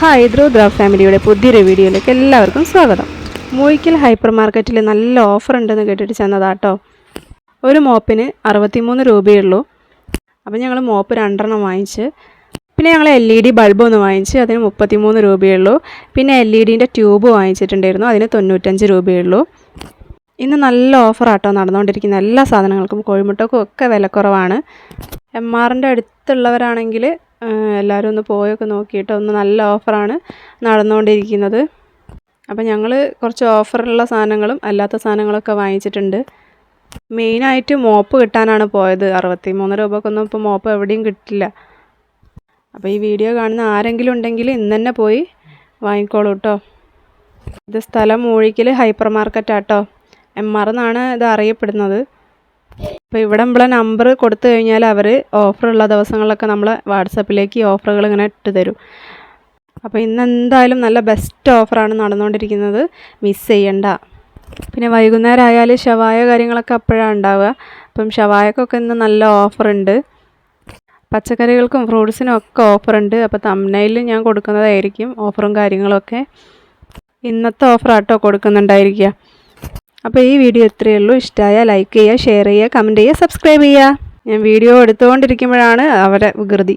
Hi ധ്രുവ ഫാമിലിയുടെ പുതിയൊരു വീഡിയോയിലേക്ക് എല്ലാവർക്കും സ്വാഗതം. മൂയിക്കൽ ഹൈപ്പർ മാർക്കറ്റിൽ നല്ല ഓഫർ ഉണ്ടെന്ന് കേട്ടിട്ട് ചെന്നതാട്ടോ. ഒരു മോപ്പിന് അറുപത്തിമൂന്ന് രൂപയുള്ളൂ. അപ്പം ഞങ്ങൾ മോപ്പ് രണ്ടെണ്ണം വാങ്ങിച്ച് പിന്നെ ഞങ്ങൾ എൽ ഇ ഡി ബൾബ് ഒന്ന് വാങ്ങിച്ച് അതിന് മുപ്പത്തിമൂന്ന് രൂപയുള്ളൂ. പിന്നെ എൽ ഇ ഡിന്റെ ട്യൂബ് വാങ്ങിച്ചിട്ടുണ്ടായിരുന്നു അതിന് തൊണ്ണൂറ്റഞ്ച് രൂപയുള്ളൂ. ഇന്ന് നല്ല ഓഫറാട്ടോ നടന്നുകൊണ്ടിരിക്കുന്ന എല്ലാ സാധനങ്ങൾക്കും കോഴിമുട്ടക്കും ഒക്കെ വിലക്കുറവാണ്. എം ആറിന്റെ അടുത്തുള്ളവരാണെങ്കിൽ എല്ലാവരും ഒന്ന് പോയൊക്കെ നോക്കിയിട്ട് ഒന്ന് നല്ല ഓഫറാണ് നടന്നുകൊണ്ടിരിക്കുന്നത്. അപ്പോൾ ഞങ്ങൾ കുറച്ച് ഓഫറുള്ള സാധനങ്ങളും അല്ലാത്ത സാധനങ്ങളൊക്കെ വാങ്ങിച്ചിട്ടുണ്ട്. മെയിനായിട്ട് മോപ്പ് കിട്ടാനാണ് പോയത്. അറുപത്തി മൂന്ന് രൂപക്കൊന്നും ഇപ്പോൾ മോപ്പ് എവിടെയും കിട്ടില്ല. അപ്പോൾ ഈ വീഡിയോ കാണുന്ന ആരെങ്കിലും ഉണ്ടെങ്കിൽ ഇന്ന് തന്നെ പോയി വാങ്ങിക്കോളൂ കേട്ടോ ഇത് സ്ഥലം മൂഴിക്കൽ ഹൈപ്പർ മാർക്കറ്റാട്ടോ എം ആർ എന്നാണ് ഇത് അറിയപ്പെടുന്നത്. അപ്പോൾ ഇവിടെ നമ്മളെ നമ്പർ കൊടുത്തു കഴിഞ്ഞാൽ അവർ ഓഫറുള്ള ദിവസങ്ങളിലൊക്കെ നമ്മളെ വാട്സപ്പിലേക്ക് ഓഫറുകൾ ഇങ്ങനെ ഇട്ട് തരും. അപ്പോൾ ഇന്ന് എന്തായാലും നല്ല ബെസ്റ്റ് ഓഫറാണ് നടന്നുകൊണ്ടിരിക്കുന്നത് മിസ് ചെയ്യണ്ട. പിന്നെ വൈകുന്നേരം ആയാൽ ഷവായ കാര്യങ്ങളൊക്കെ അപ്പോഴാണ് ഉണ്ടാവുക അപ്പം ഷവായക്കൊക്കെ ഇന്ന് നല്ല ഓഫറുണ്ട് പച്ചക്കറികൾക്കും ഫ്രൂട്ട്സിനും ഒക്കെ ഓഫറുണ്ട് അപ്പോൾ തമ്മനയിൽ ഞാൻ കൊടുക്കുന്നതായിരിക്കും ഓഫറും കാര്യങ്ങളൊക്കെ. ഇന്നത്തെ ഓഫർ ആട്ടോ കൊടുക്കുന്നുണ്ടായിരിക്കുക അപ്പോൾ ഈ വീഡിയോ ഇത്രയേ ഉള്ളൂ. ഇഷ്ടമായ ലൈക്ക് ചെയ്യുക ഷെയർ ചെയ്യുക കമന്റ് ചെയ്യുക സബ്സ്ക്രൈബ് ചെയ്യുക. ഞാൻ വീഡിയോ എടുത്തുകൊണ്ടിരിക്കുമ്പോഴാണ് അവരെ വികൃതി.